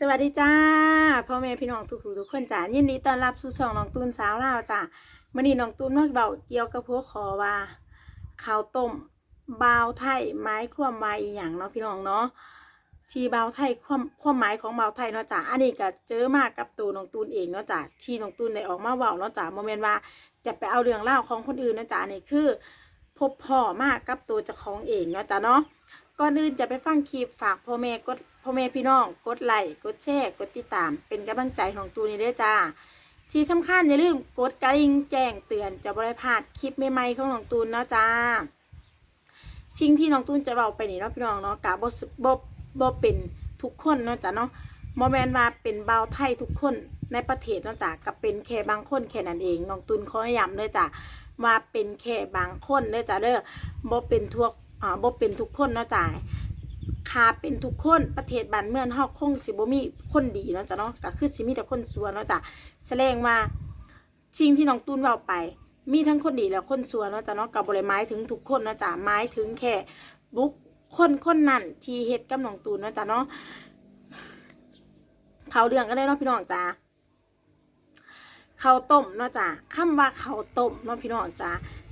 สวัสดีจ้าพ่อแม่พี่น้องทุกผู้ทุกคนจ้ายินดีต้อนรับสู่ช่องน้องตูนสาวลาวจ้ามื่อนี้น้องตูนมาเบาเกี่ยวกับพวกขอว่าข้าวต้มบาวไทยไม้ความหมายอีหยังเนาะพี่น้องเนาะที่บาวไทยความควมหมายของบาวไทยเนาะจ้าอันนี้ก็เจอมากกับตัวน้องตูนเองเนาะจ้าที่น้องตูนได้ออกมาเบาเนาะจ้าโมเมนต์ว่าจะไปเอาเรื่องเล่าของคนอื่นเนาะจ้าอันนี้คือ พบพ่อมากกับตัวเจ้าของเองเนาะจ้าเนาะก่อนอื่นจะไปฟังคลิปฝากพ่อแม่กด พ่อแม่พี่น้อง กดไลค์กดแชร์กดติดตาม เป็นกำลังใจของตูนี่ด้วยจ้า ที่สำคัญอย่าลืมกดกระดิ่งแจ้งเตือนจะบริพลาดคลิปใหม่ๆของน้องตูนเนาะจ้าสิ่งที่น้องตูนจะเบาไปนี่เนาะพี่น้องเนาะกะบ่บ่บ่เป็นทุกคนเนาะจ้าเนาะโมแมนว่าเป็นเบาไทยทุกคนในประเทศเนาะจ้ากับเป็นแค่บางคนแค่นั้นเองน้องตูนขอย้ำเลยจ้าว่าเป็นแค่บางคนเด้อจ้าเด้อบ่เป็นทั่วอ่าบ่เป็นทุกคนเนาะจ้ะ คาเป็นทุกคนประเทศบ้านเมืองเฮาคงสิบ่มีคนดีเนาะจ้ะเนาะก็คือสิมีแต่คนชั่วเนาะจ้ะแสดงว่าสิ่งที่น้องตูนเว้าไป มีทั้งคนดีและคนชั่วเนาะจ้ะเนาะก็บ่ได้หมายถึงทุกคนเนาะจ้ะหมายถึงแค่บุคคลคนนั้นที่เฮ็ดกับน้องตูนเนาะจ้ะเนาะเขาเรื่องกันได้เนาะพี่น้องจ้ะเขาต้มเนาะจ้ะคำว่าเขาต้มเนาะพี่น้องจ้ะ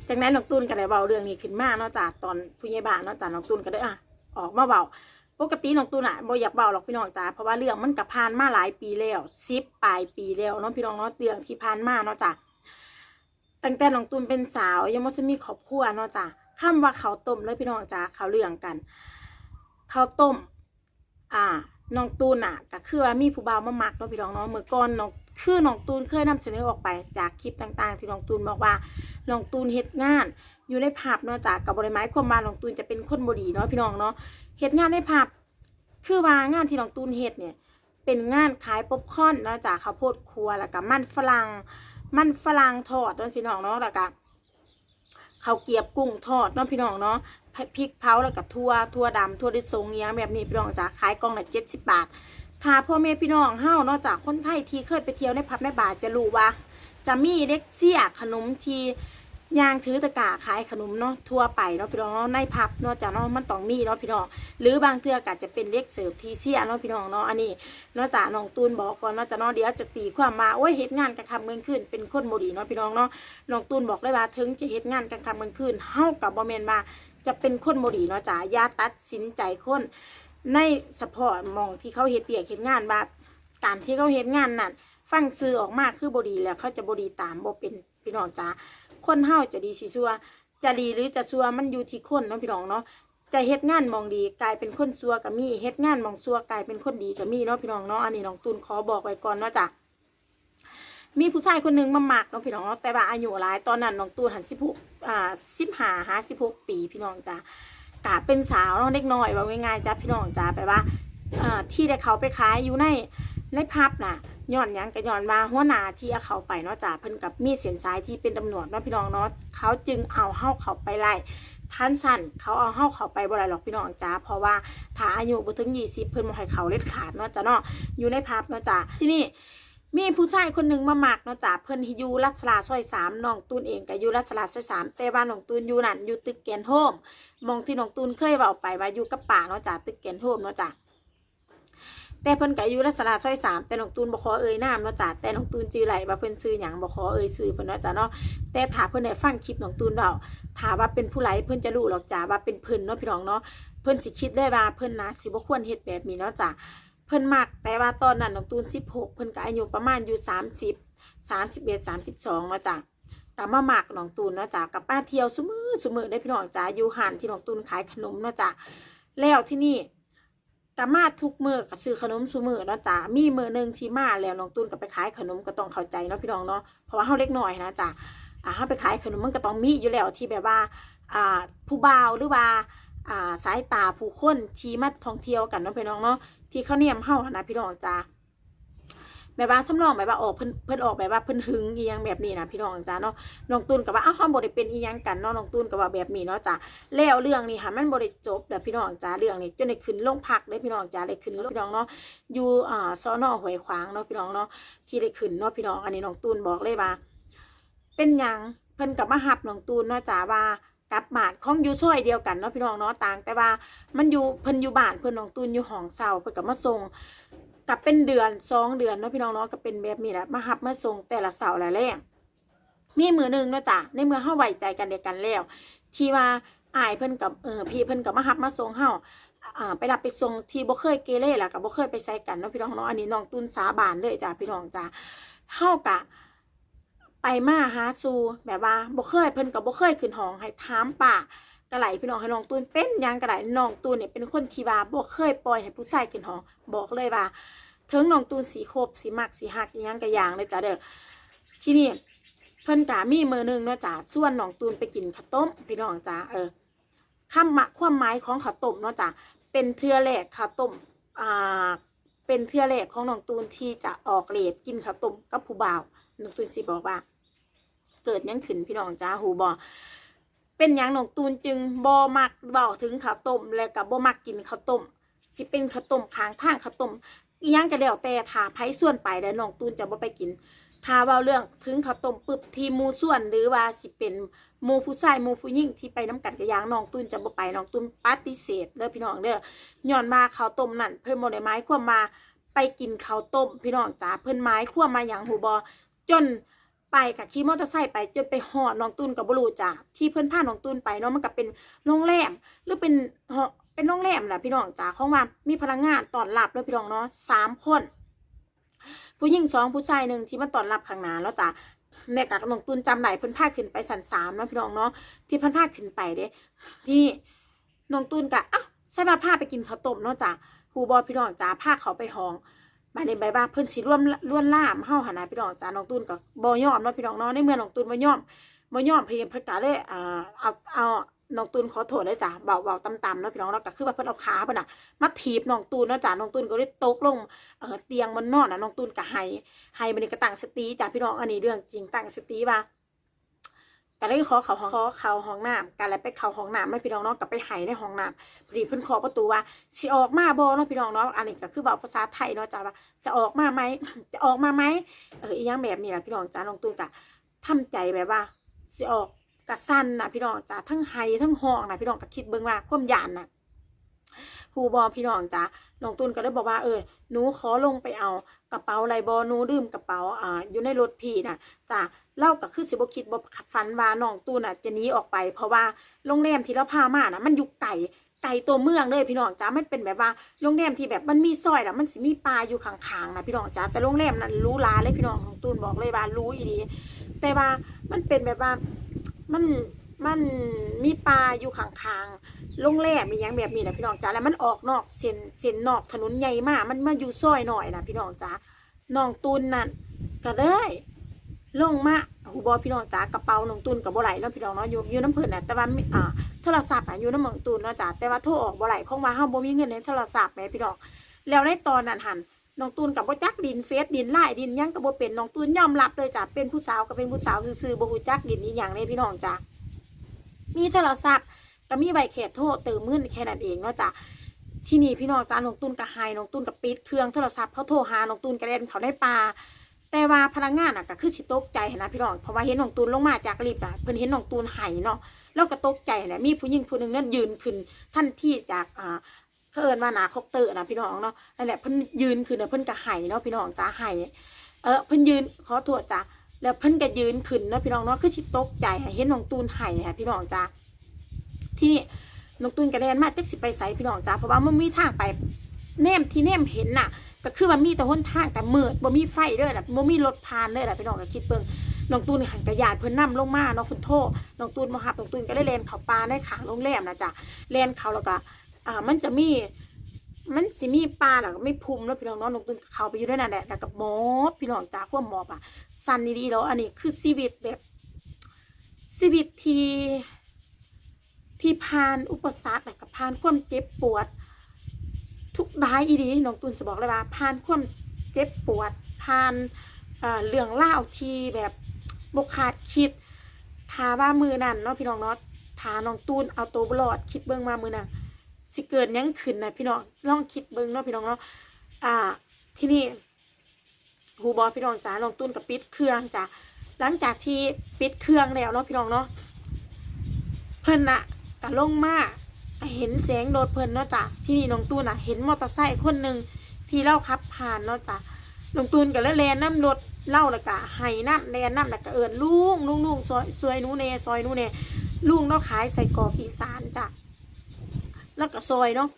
จากนั้นน้องตูนก็ได้เบาเรื่องนี้ขึ้นมาเนาะจากตอนผู้ใหญ่บ้านเนาะจากน้องตูนก็ได้อะ ออกมาเบาปกติน้องตูน่ะบ่อยากเบาหรอกพี่น้องจ้าเพราะว่าเรื่องมันกับผ่านมาหลายปีแล้วซิปปลายปีแล้วเนาะพี่น้องเนาะเรื่องที่ผ่านมาเนาะจ้าตั้งแต่น้องตูนเป็นสาวยังไม่ทันมีครอบครัวเนาะจ้าคำว่าเขาต้มเลยพี่น้องจ้าเขาเรื่องกัน เขาต้ม อ่า น้องตูนอะก็คือว่ามีผู้บ่าวมามักเนาะพี่น้องเนาะเมื่อก่อนน้องคือน้องตูนเคยนำเสนอออกไปจากคลิปต่าง ๆ ที่น้องตูนบอกว่าน้องตูนเฮ็ดงาน อยู่ในภาพเนาะจากกับบริไม้ความมาน้องตูนจะเป็นคนบดีเนาะพี่น้องเนาะเฮ็ดงานในภาพคือว่างานที่น้องตูนเฮ็ดเนี่ยเป็นงานขายป๊อปคอร์นเนาะจากข้าวโพดครัวแล้วก็มันฝรั่งมันฝรั่งทอดเนาะพี่น้องเนาะแล้วก็ข้าวเกรียบกุ้งทอดเนาะพี่น้องเนาะ พริกเผาแล้วก็ทั่วทั่วดำทั่วดิสงเงี้ยแบบนี้พี่น้องจ้าขายกล่องละเจ็ดสิบบาทถ้าพ่อแม่พี่น้องเฮาเนาะจากคนไทยที่เคยไปเที่ยวในผับในบาร์จะรู้ว่า จะมีเด็กเสียขนมที่ยางถือตะกร้าขายขนมเนาะทั่วไปเนาะพี่น้องในผับเนาะจากเนาะมันต้องมีเนาะพี่น้องหรือบางเทื่อก็จะเป็นเด็กเสิร์ฟทีเสียเนาะพี่น้องเนาะอันนี้เนาะจากน้องตูนบอกก่อนเนาะจากเนาะเดี๋ยวจะตีความมาโอ้ยเฮ็ดงานกลางค่ำกลางคืนเป็นคนบ่ดีเนาะพี่น้องเนาะน้องตูนบอกเลยว่าถึงจะเฮ็ดงานกลางค่ำกลางคืนเฮากับบ่แม่นว่า จะเป็นคนบ่ดีเนาะจ้าอย่าตัดสินใจคนในเฉพาะหมองที่เขาเฮ็ดเปียกเฮ็ดงานว่าการที่เขาเฮ็ดงานนั่นฟังซื้อออกมากคือบดีแล้วเขาจะบดีตามบ่เป็นพี่น้องจ้าคนเฮาจะดีสิซัวจะดีหรือจะซัวมันอยู่ที่คนเนาะพี่น้องเนาะจะเฮ็ดงานมองดีกลายเป็นคนซัวก็มีเฮ็ดงานมองซัวกลายเป็นคนดีก็มีเนาะพี่น้องเนาะอันนี้น้องตูนขอบอกไว้ก่อนเนาะจ้ะ มีผู้ชายคนหนึงมาหมักเนาะพี่น้องนาะแต่ว่าอายุหลายตอนนั้นน้องตูนหันสิบหกอ่าสิบห้าหาสิบหกปีพี่น้องจ้ากะเป็นสาวเนาะเล็กน้อยว่าง่ายๆจ้ะพี่น้องจ้าแปลว่าอ่าที่ได้เขาไปขายอยู่ในในภาพน่ะย้อนยังก็ย้อนว่าหัวหน้าที่เขาไปเนาะจ้าเพิ่นกับมีเสียนสายที่เป็นตำรวจเนาะพี่น้องเนาะเขาจึงเอาเฮาเขาไปไล่ท่านสั่นเขาเอาเฮาเขาไปบ่ได้หรอกพี่น้องจ้าเพราะว่าถ้าอายุบ่ถึง20เพิ่นบ่ให้เขาเล็ดขาดเนาะจ้าเนาะอยู่ในภาพเนาะจ้าที่นี่ มีผู้ชายคนหนึ่งมาหมักเนาะจ้าเพิ่นอยู่รัชลาซอย3น้องตูนเองก็อยู่รัชลาซอย3แต่ว่าน้องตูนอยู่นั่นอยู่ตึกแกนโฮมมองที่น้องตูนเคยเว้าไปว่าอยู่กับป่าเนาะจ้าตึกแกนโฮมเนาะจ้าแต่เพิ่นก็อายุรัศดาซอยสามแต่น้องตูนบ่ขอเอ่ยนามเนาะจ้ะแต่น้องตูนชื่ออะไรว่าเพิ่นชื่อหยังบ่ขอเอ่ยชื่อเพิ่นเนาะจ้ะเนาะแต่ถ้าเพิ่นได้ฟังคลิปน้องตูนเว้าถ้าว่าเป็นผู้ไรเพิ่นจะรู้หรอกจ้ะว่าเป็นเพิ่นเนาะพี่น้องเนาะเพิ่นสิคิดได้ว่าเพิ่นนะสิบ่ควรเฮ็ดแบบนี้เนาะจ้ะ เพิ่นมักแต่ว่าตอนนั้นน้องตูน16เพิ่นก็อายุประมาณอยู่30 31 32เนาะจ้ะก็มาหมักน้องตูนเนาะจ้ะกับป้าเที่ยวซุมือซุมือได้พี่น้องจ้ะอยู่ห้านที่น้องตูนขายขนมเนาะจ้ะแล้วที่นี่กมาทุกมือก็ซื้อขนมซุมือเนาะจ้ามีมือหนึ่งที่มาแล้วน้องตูนก็ไปขายขนมก็ต้องเข้าใจเนาะพี่น้องเนาะเพราะว่าเฮาเล็กน้อยนะจ้าอ่าเฮาไปขายขนมมันก็ต้องมีอยู่แล้วที่แบบว่าอ่าผู้บ่าวหรือว่าอ่าสายตาผู้คนที่มาท่องเที่ยวกันเนาะพี่น้องเนาะ ที่เขาเนียมเฮานะพี่น้องจ้าแบบว่าทำนองแบบว่าออกเพิ่นเพิ่นออกแบบว่าเพิ่นหึงอีหยังแบบนี้นะพี่น้องจ้าเนาะน้องตูนก็ว่าอ้าวเฮาบ่ได้เป็นอีหยังกันเนาะน้องตูนก็ว่าแบบนี้เนาะจ้าแล้วเรื่องนี้ค่ะมันบริจบเดี๋ยวพี่น้องจ้าเรื่องนี้จนได้ขึ้นโรงพักเลยพี่น้องจ้าได้ขึ้นพี่น้องเนาะอยู่อ่าสอนอหวยขวางเนาะพี่น้องเนาะที่ได้ขึ้นเนาะพี่น้องอันนี้น้องตูนบอกเลยว่า เป็นหยังเพิ่นกับมาหับน้องตูนเนาะจ้าว่า กับบ้านของอยู่ซอยเดียวกันเนาะพี่น้องเนาะต่าง แต่ว่ามันอยู่เพิ่นอยู่บ้านเพิ่นน้องตูนอยู่ห้องเซาเพิ่นกับมาส่งกับเป็นเดือนสองเดือนเนาะพี่น้องเนาะก็เป็นแบบนี้แหละมาหับมาส่งแต่ละเสาร์ละแรงมีมือหนึ่งเนาะจ้ะในเมื่อเฮาไว้ใจกันเดียวกันแล้วที่ว่าอายเพิ่นกับเออพี่เพิ่นกับมาหับมาส่งเฮาอ่าไปรับไปส่งที่บ่เคยเกเรล่ะก็บ่เคยไปใส่กันเนาะพี่น้องเนาะอันนี้น้องตุนสาบานเลยจ้ะพี่น้องจ้ะเฮากะ ไปมาหาสู่แบบว่าบ่เคยเพิ่นก็บ่เคยขึ้นห้องให้ถามป้ากระไหลพี่น้องให้น้องตูนเป็นยังกระไหลน้องตูนเนี่ยเป็นคนที่ว่าบ่เคยปล่อยให้ผู้ชายขึ้นห้องบอกเลยว่าเถึงน้องตูนสีครบสีมักสีหักยังกระยางเลยจ้ะเด้อที่นี่เพิ่นกะมีมือหนึงเนาะจ้ะส่วนน้องตูนไปกินข้าวต้มพี่น้องจ้ะเออคำมะความหมายของข้าวต้มเนาะจ้ะเป็นเทือแรกข้าวต้มอ่าเป็นเทือแรกของน้องตูนที่จะออกเลดกินข้าวต้มกับผู้บ่าวน้องตูนสิบอกว่า เกิดยังขึ้นพี่น้องจ้าหูบอเป็นหยังน้องตูนจึงบอมักเบาถึงข้าวต้มแล้วกับบอมักกินข้าวต้มสิเป็นข้าวต้มค้างทางข้าวต้มอียังก็แล้วแต่ถ้าไผส่วนไปแล้วน้องตูนจะบ่ไปกินถ้าเว้าเรื่องถึงข้าวต้มปึ๊บทีมูส่วนหรือว่าสิเป็นมูผู้ชายมูผู้หญิงที่ไปน้ำกันกับยางน้องตูนจะบ่ไปน้องตูนปฏิเสธเด้อพี่น้องเด้อย้อนมาข้าวต้มนั่นเพิ่นบ่ได้หมายควมาไปกินข้าวต้มพี่น้องจ้าเพิ่นหมายควมาหยังหูบอจน ไปกับขี่มอเตอร์ไซค์ไปจนไปหอดน้องตุนกับบรูจ้ะที่เพื่อนพาน้องตุนไปเนาะมันก็เป็นโรงแรมหรือเป็นหอเป็นโรงแรมแหละพี่น้องจ้ะของว่ามีพนักงานตอนรับด้วยพี่น้องเนาะสามคน ผู้หญิงสองผู้ชายหนึ่งที่มาตอนรับข้างหน้าแล้วจ้ะแม่กับน้องตุนจำได้เพิ่อนพาขึ้นไปสันสามเนาะพี่น้องเนาะที่เพิ่อนพาขึ้นไปเด้ที่น้องตุนกะอ้าวใช่ป่ะพาไปกินข้าวต้มเนาะจ้ะครูบอพี่น้องจ้ะพาเขาไปห้อง มาในใบบ้าเพิ่นสิร่วมล้วนล่ามเฮาหนนะพี่น้องจ้าน้องตูนกับบ่ยอมเนาะพี่น้องเนาะในเมื่อน้องตูนบ่ยอมบ่ยอมเพิ่นเพิ่นก็เลยอ่าเอาเอาน้องตูนขอโทษเลยจ้ะเบาเบาต่ำๆเนาะพี่น้องเนาะก็คือว่าเพิ่นเอาขาเพิ่นน่ะมาถีบน้องตูนเนาะจ้าน้องตูนก็เลยตกลงเออเตียงมันนอนน่ะน้องตูนก็ให้ให้มันก็ตั้งสติจ้ะพี่น้องอันนี้เรื่องจริงตั้งสติว่า ก็เลยขอเขาขอเขาห้องน้ำกันแล้วไปเขาห้องน้ำไม่พี่น้องเนาะก็ไปไห้ในห้องน้ำพอดีเพิ่นเคาะประตูว่าสิออกมาบ่เนาะพี่น้องเนาะอันนี้ก็คือเว้าภาษาไทยเนาะจ้าว่าจะออกมาไหมจะออกมาไหมเอออีหยังแบบนี้แหละพี่น้องจ้าน้องตูนกะทำใจแบบว่าสิออกกะสั้นนะพี่น้องจ้าทั้งไห้ทั้งห้องนะพี่น้องก็คิดเบิ่งว่าความยานนะครูบอพี่น้องจ้าน้องตูนก็เลยบอกว่าเออหนูขอลงไปเอากระเป๋าไรบอหนูดื่มกระเป๋าอ่าอยู่ในรถพี่นะจ้า เล่าก็คือสิบคิดบฝันว่าน้องตูนอะจะหนีออกไป เพราะว่าโรงแรมที่เราพามานะมันอยู่ไกลไกลตัวเมืองเลยพี่น้องจ้ามันเป็นแบบว่าโรงแรมที่แบบมันมีซอยแล้วมันสิมีปลาอยู่ข้างๆนะพี่น้องจ้าแต่โรงแรมนั้นรู้ลาเลยพี่น้องของตูนบอกเลยว่ารู้อีดีแต่ว่ามันเป็นแบบว่ามันมันมีปลาอยู่ข้างๆโรงแรมมีอย่างแบบนี้นะพี่น้องจ้าแล้วมันออกนอกเส้นเส้นนอกถนนใหญ่มากมันมาอยู่ซอยหน่อยนะพี่น้องจ้าน้องตูนนั่นก็เลย ลงมาหูบอพี่น้องจ้ากระเป๋าน้องตูนกับบ่ไหลเนาะพี่น้องเนาะอยู่อยู่น้ำเพิ่นน่ะแต่ว่าอ่าโทรศัพท์อะอยู่น้ำเมืองตูนเนาะจ้ะแต่ว่าโทรออกบ่ไหลคงว่าเฮาบ่มีเงินในโทรศัพท์แม่พี่น้องแล้วในตอนนั้นหันน้องตูนกับบ่จักดินเฟซดินไลน์ดินยังก็บ่เป็นน้องตูนยอมรับเลยจ้ะเป็นผู้สาวก็เป็นผู้สาวซื่อๆบ่ฮู้จักดินอีหยังเลยพี่น้องจ้ะมีโทรศัพท์ก็มีใบเขตโทรเติมเงินแค่นั้นเองเนาะจ้ะที่นี่พี่น้องจ้าน้องตูนก็ไฮน้องตูนก็ปิดเครื่องโทรศัพท์เขาโทรหาน้องตูนก็เล่นเขาได้ปลา แต่ว่าพนักงานอะก็คือสิตกใจนะพี่น้องเพราะว่าเห็นน้องตูนลงมาจากลิฟต์อะเพิ่นเห็นน้องตูนไห้เนาะแล้วก็ตกใจนะมีผู้หญิงผู้หนึ่งนั่นยืนขึ้นท่านที่จากอ่าเขาเอินว่าหนาคอกเตอร์นะพี่น้องเนาะนั่นแหละเพิ่นยืนขึ้นเน่ะเพิ่นก็ไห้เนาะพี่น้องจ้าไห้เออเพิ่นยืนขอโทษจ้าแล้วเพิ่นก็ยืนขึ้นเนาะพี่น้องเนาะคือสิตกใจเห็นน้องตูนไห้ค่ะพี่น้องจ้าที่นี่น้องตูนกระเด็นมาเจักสิไปใส่พี่น้องจ้าเพราะว่ามันมีทางไปแนมที่แนมเห็นน่ะ ก็คือว่ามีแต่หนทางแต่มืดบ่มีไฟเลยล่ะบ่มีรถผ่านเลยล่ะพี่น้องก็คิดเบิ่งน้องตูนหันกระยาดเพิ่นนํลงมาเนาะเพิ่นโทษน้องตูนมาหับน้องตูนก็ได้เลนเขาปลาในขางโรงแรมนะจ๊ะเลนเขาแล้วก็อ่ามันจะมีมันสิมีปลาแล้วก็ไม่พุมแล้วพี่น้องเนาะน้องตูนเขาไปอยู่ด้วยนั่นแหละแล้วก็หมอบพี่น้องจ้าควบหมอบอะสั้นดีๆแล้วอันนี้คือชีวิตแบบชีวิตที่ที่ผ่านอุปสรรคแล้วก็ผ่านความเจ็บปวด ทุกร้ายอีดีน้องตูนจะบอกเลยว่าผ่านความเจ็บปวดผ่านเเรื่องเล่าที่แบบบกขาดคิดทาว่ามือนั่นเนาะพี่น้องเนาะทาน้องตูนเอาตัวบลอดคิดเบิ้งมามือนั่นสิเกิดยังขึ้นนะพี่น้องลองคิดเบิ้งเนาะพี่น้องเนาะอ่าที่นี่หูบอพี่น้องจ๋าน้องตูนกับปิดเครื่องจ้ะหลังจากที่ปิดเครื่องแล้วเนาะพี่น้องเนาะเพิ่นน่ะก็ลงมาก เห็นเสียงโดดเพลินเนาะจ้ะที่นี่น้องตูนน่ะ เห็นมอเตอร์ไซค์คนหนึ่งที่เล่าขับผ่านเนาะจ้ะน้องตูนก็เลยแลนน้ำรถเล่าล้วก็ให้น้ำแลนน้ำแล้วก็เอิญลุงลุงลุงซอยซอยนูเนซอยนู้เนลุงเนาะขายใส่กรอกอีสานจ้ะแล้วก็ซอยเนาะ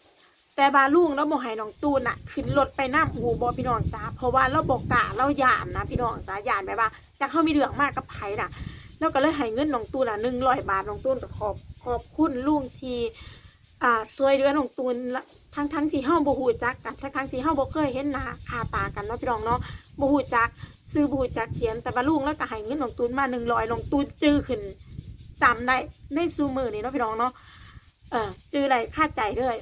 แต่บาลุงแล้วบอกให้น้องตูนอะขึ้นรถไปน้ำหูบอพี่น้องจ้าเพราะว่าเราบอกกะเราหยานนะพี่น้องจ้าหยานแบบว่าจะเข้ามีเรื่องมากกับไผ่น่ะ แล้วก็เลยให้เงินน้องตูนอะหนึ่งร้อยบาทน้องตูนก็ขอบขอบคุณลุงที่ อ่าช่วยเหลือน้องตูนละทั้งทั้งที่เฮาบ่ฮู้จักกันทั้งทั้งที่เฮาบ่เคยเห็นหน้าคาตากันเนาะพี่น้องเนาะบ่ฮู้จักซื้อบ่ฮู้จักเสียงแต่ว่าลุงแล้วก็ให้เงินน้องตูนมา100น้องตูนจื้อขึ้นจำได้ในซูมือนี่เนาะพี่น้องเนาะเออจื้ออะไรคาดใจเลย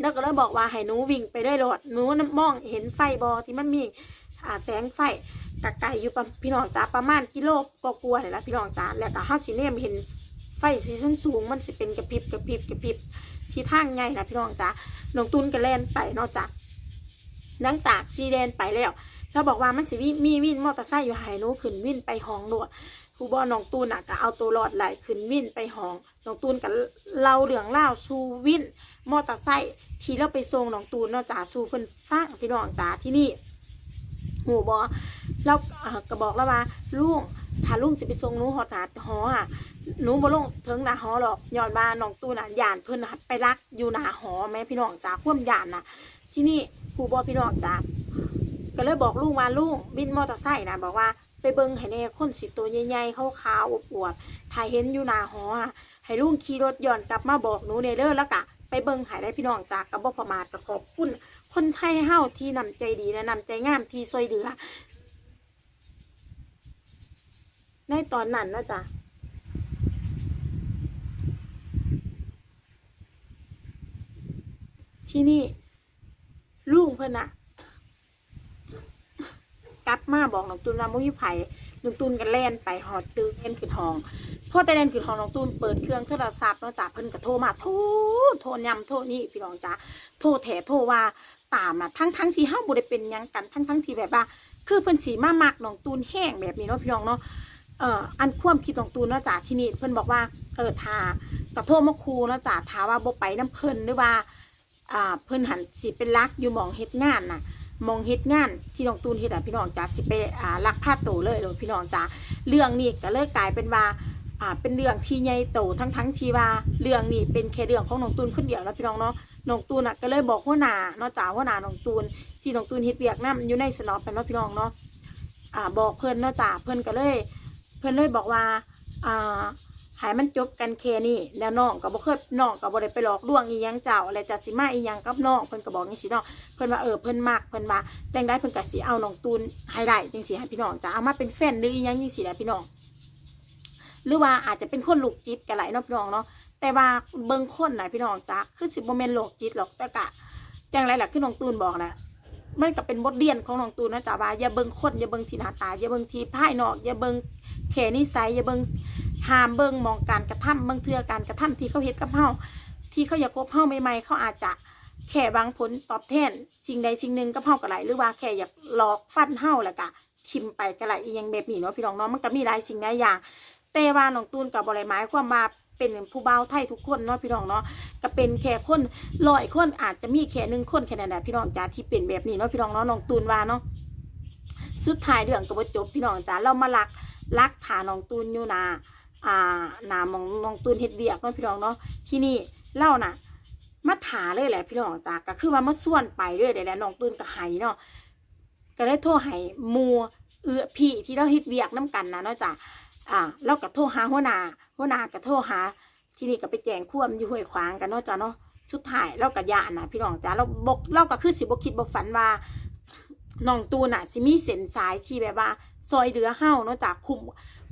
แล้วก็เลยบอกว่าให้หนูวิ่งไปได้โลดหนูน่ะมองเห็นไฟบอที่มันมีอ่าแสงไฟกะไก่อยู่ประพี่น้องจ้าประมาณกิโลก็กลัวาๆนี่แหละพี่น้องจ้าแล้วก็เฮาสิเนมเห็น สีส้นสูงมันสิเป็นกระพริบกระพริบกระพริบที่ทางไงนะพี่น้องจ้าน้องตุนก็แลนไปนอกจากหลังจากซีแลนไปแล้วเขาบอกว่ามันสิวิมีวินมอเตอร์ไซค์อยู่ห้หนูขึ้นวินไปห้องโดดครูบอน้องตูนอะก็เอาตัวรอดไหลขึ้นวินไปห้องน้องตูนก็เล่าเรื่องเล่าวสู่วินมอเตอร์ไซค์ที่เราไปส่งน้องตูนเนอกจากสู่เพิ่นฟังพี่น้องจ้าที่นี่หูบอแล้วอ่าก็บอกแล้วว่าลุงถ้าลุงสิไปส่งหนูหอดหาหออะ หนูบ่ลงถึงหน้าหอหรอกย้อนว่าน้องตู้น่ะย่านเพิ่นน่ะไปรักอยู่หน้าหอแม่พี่น้องจ้าความย่านน่ะ ที่นี่ผู้บ่พี่น้องจ้าก็เลยบอกลุงว่าลุงบินมอเตอร์ไซค์นะบอกว่าไปเบิ่งให้แน่คนสิตัวใหญ่ๆขาวๆอวบๆถ้าเห็นอยู่หน้าหอให้ลุงขี่รถย้อนกลับมาบอกหนูในเด้อแล้วก็ไปเบิ่งให้ได้พี่น้องจ้าก็บ่ประมาทขอบคุณคนไทยเฮาที่นำใจดีและนำใจงามที่ช่วยเหลือในตอนนั้นนะจ๊ะ ที่นี่ลุงเพิ่อนอะกลับมาบอกน้องตูนว่ามุ้ยไผ่น้องตูนกันแล่นไปหอดตึกเล่นขึ้นห้องพ่อแต่เล่นขึ้นห้องน้องตูนเปิดเครื่องโทรศัพท์เนาะจ้ะเพิ่นก็โทรมาโทรโทรยำโทรนี่พี่น้องจ้ะโทรแถโทรว่าตามอะทั้งทั้งที่ห้าบุได้เป็นยังกันทั้งทั้งที่แบบว่า คือเพิ่นสีมามักน้องตูนแห้งแบบนี้เนาะพี่น้องเนาะเอ่ออันควมคิดของตูนเนาะจ้ะที่นี่เพิ่อนบอกว่าเออทากระโทษมาครูเนาะจ้ะทาว่าบ่ไปน้ำเพิ่นหรือว่า อ่าเพิ่นหันสิเป็นรักอยู่มองเฮ็ดงานน่ะมองเฮ็ดงานที่น้องตูนเฮ็ดอะพี่น้องจ้ะสิไปอ่าลักพาโตเลยเลยพี่น้องจ้ะเรื่องนี้ก็เลยกลายเป็นว่าอ่าเป็นเรื่องที่ใหญ่โตทั้งทั้งๆที่ว่าเรื่องนี้เป็นแค่เรื่องของน้องตูนคนเดียวแล้วพี่น้องเนาะน้องตูนอะก็เลยบอกหัวหน้าเนาะจ้ะหัวหน้าน้องตูน ที่น้องตูนเฮ็ดเวียกนํอยู่ในสนอเป็นเนาะพี่น้องเนาะอ่าบอกเพิ่นเนาะจ้ะเพิ่นก็เลย เพิ่นเลยบอกว่าอ่า หายมันจบกันแค่นี้แล้วน้องก็บ่เคยน้องก็บ่ได้ไปหลอกลวงอีหยังเจ้าอะไรจะสิมาอีหยังกับน้องเพิ่นก็บอกจังซี่เนาะเพิ่นว่าเออเพิ่นมักเพิ่นว่าจังได้เพิ่นก็สิเอาน้องตูนให้ได้จังซี่ให้พี่น้องจ้ะเอามาเป็นแฟนหรืออีหยังจังซี่แหละพี่น้องหรือว่าอาจจะเป็นคนลูกจิตก็หลายเนาะพี่น้องเนาะแต่ว่าเบิ่งคนน่ะพี่น้องจ้ะคือสิบ่แม่นโรคจิตหรอกแต่ก็จังไรล่ะคือน้องตูนบอกแหละมันก็เป็นบทเรียนของน้องตูนนะจ๊ะว่าอย่าเบิ่งคนอย่าเบิ่งที่หน้าตาอย่าเบิ่งที่ภายนอกอย่าเบิ่ง แค่นิสัยอย่าเบิ่งห้ามเบิ่งมองการกระทำบางเทือการกระทำที่เขาเฮ็ดกับเฮาที่เขาอยากคบเฮาใหม่ๆเขาอาจจะแค่บางผลตอบแทนสิ่งใดสิ่งหนึ่งกับเฮาก็ไหลหรือว่าแค่อยากหลอกฟันเฮาแล้วก็ทิมไปก็ไหลอีหยังแบบนี้เนาะพี่น้องเนาะมันก็มีหลายสิ่งหลายอย่างแต่ว่าน้องตูนก็บ่ได้หมายความว่าเป็นผู้เบาไทยทุกคนเนาะพี่น้องเนาะก็เป็นแค่คนร้อยคนอาจจะมีแค่หนึ่งคนแค่นั้นแหละพี่น้องจ้าที่เป็นแบบนี้เนาะพี่น้องเนาะน้องตูนว่าเนาะสุดท้ายเรื่องก็บ่จบพี่น้องจ้าเรามาลัก ลักฐานน้องตูนอยู่นาอ่าหนามองน้องตูนเฮ็ดเวียกเนาะพี่น้องเนาะที่นี่เล่าน่ะมาถาเลยแหละพี่น้องจ้าก็คือว่ามาส่วนไปเลยเดี๋ยวแหละน้องตูนก็ไหเนาะก็เลยโทรให้หมัวเอื้อพี่ที่เราเฮ็ดเวียกน้กันนะเนาะจ้าอ่าเราก็โทรหาหัวหน้าหัวหน้าก็โทรหา ที่นี่ก็ไปแจ้งความอยู่ห้วยขวางกันเนาะจ้าเนาะสุดท้ายเราก็ยานนะพี่น้องจ้าเราบกเราก็คือสิบกคิดบกฝันว่าน้องตูนน่ะสิมีเส้นสายที่แบบว่า ซอยเหลือเฮาเนาะจ้าคุม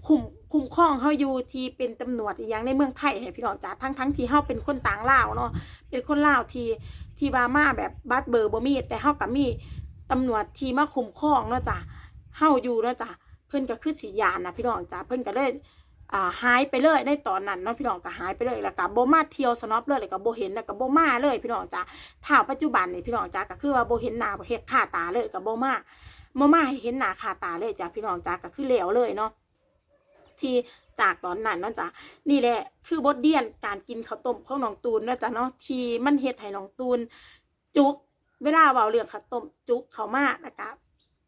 คุมคุมข้องเฮาอยู่ที่เป็นตำรวจอีหยังในเมืองไทยให้พี่น้องจ้าทั้งทั้งที่เฮาเป็นคนต่างลาวเนาะเป็นคนลาวที่ที่ว่ามาแบบบัตเบอร์บ่มีแต่เฮาก็มีตำรวจที่มาคุมข้องเนาะจ้าเฮาอยู่เนาะจ้าเพิ่นก็คือสียานนะพี่น้องจ้าเพิ่นก็เลยอ่าหายไปเลยในตอนนั้นเนาะพี่น้องก็หายไปเลยแล้วก็บมาเที่ยวสนอปเลยแล้วก็บเห็นแล้วก็บมาเลยพี่น้องจ้าถ้าปัจจุบันนี่พี่น้องจ้าก็คือว่าบเห็นหน้าบเฮ็ดค่าตาเลยก็บ่มา มาให้เห็นหน้าคาตาเลยจ้าพี่น้องจ้าก็คือแล้วเลยเนาะที่จากตอนนั้นเนาะจ้านี่แหละ คือบทเรียนการกินข้าวต้มของน้องตูนเนาะจ้าเนาะที่มันเฮ็ดให้น้องตูน จุก เวลาเว้าเรื่องข้าวต้มจุกเขามานะคะ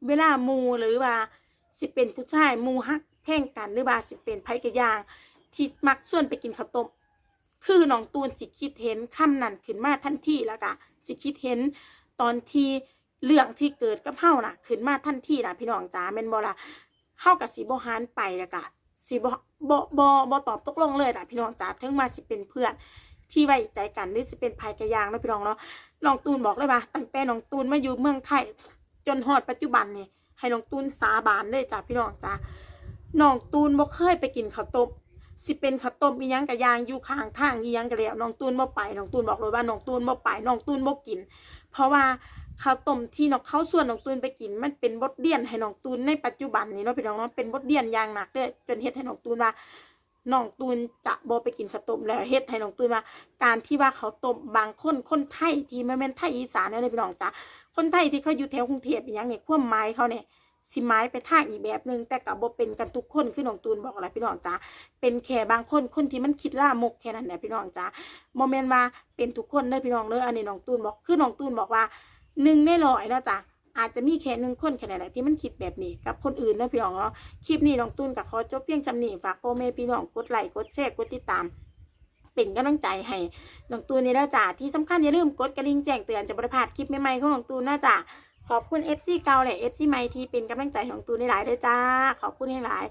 เวลามูหรือว่าสิเป็นผู้ชายมูฮักแพ่งกันหรือว่าสิเป็นไผกระยาง ที่มักส่วนไปกินข้าวต้มคือน้องตูนสิคิดเห็นคำนั้นขึ้นมาทันทีแล้วก็สิคิดเห็นตอนที่ เรื่องที่เกิดกับเฮาน่ะขึ้นมาทันทีน่ะพี่น้องจ๋าแม่นบ่ล่ะเฮากับสิบ่หันไปแล้วก็สิบ่บ่บ่บ่ตอบตกลงเลยล่ะพี่น้องจ๋าถึงมาสิเป็นเพื่อนที่ไว้ใจกันหรือสิเป็นภัยกระยางเนะพี่น้องเนาะน้องตูนบอกเลยว่าตั้งแต่น้องตูนมาอยู่เมืองไทยจนฮอดปัจจุบันนี่ให้น้องตูนสาบานเลยจ้ะพี่น้องจ้าน้องตูนบ่เคยไปกินข้าวต้มสิเป็นข้าวต้มอียังกระยางอยู่ข้างทางอียังกระแล้วน้องตูนบ่ไปน้องตูนบอกเลยว่าน้องตูนบ่ไปน้องตูนบ่กิน เพราะว่า ข้าวต้มที่น้องเขาส่วนน้องตูนไปกิน มันเป็นบทเรียนให้น้องตูนในปัจจุบันนี้เนาะพี่น้องเนาะเป็นบทเรียนอย่างหนักเลยจนเฮ็ดให้น้องตูนว่าน้องตูนจะบ่ไปกินข้าวต้มแล้วเฮ็ดให้น้องตูนว่า การที่ว่าเขาวต้มบางคนคนไทยที่ไม่แม่นไทยอีสานเนี่ยเพี่น้องจ้ะคนไทยที่เขาอยู่แถวกรุงเทพอย่างเนี่ยความหมายเขาเนี่ยสิหมายไปทาอีกแบบหนึงแต่กับบเป็นกันทุกคนคือน้องตูนบอกอะไรพี่น้องจ้ะเป็นแค่บางคนคนที่มันคิดล่ามกแค่นั้นแหละพี่น้องจ้ะโมเมนต์ว่าเป็นทุกคนเลยพี่น้องเลยอันนี้น้องตูนบอกคือน้องตูนบอกว่า หนึ่งในร้อยเนาะจ้ะอาจจะมีแค่หนึ่งคนแค่นั้นแหละที่มันคิดแบบนี้กับคนอื่นนะพี่น้องเนาะคลิปนี้น้องตูนกับขอจบเพียงจำหนีฝากพ่อแม่พี่น้องกดไลค์กดแชร์กดติดตาม เป็นกำลังใจให้น้องตูนนี่นะจ๊ะที่สำคัญอย่าลืมกดกระดิ่งแจ้งเตือนจะบริพลาดคลิปใหม่ๆของน้องตูนนะจ๊ะขอบคุณ FC เก่าและ FC ใหม่ที่เป็นกำลังใจของตูนในหลายๆเลยจ้าขอบคุณให้หลาย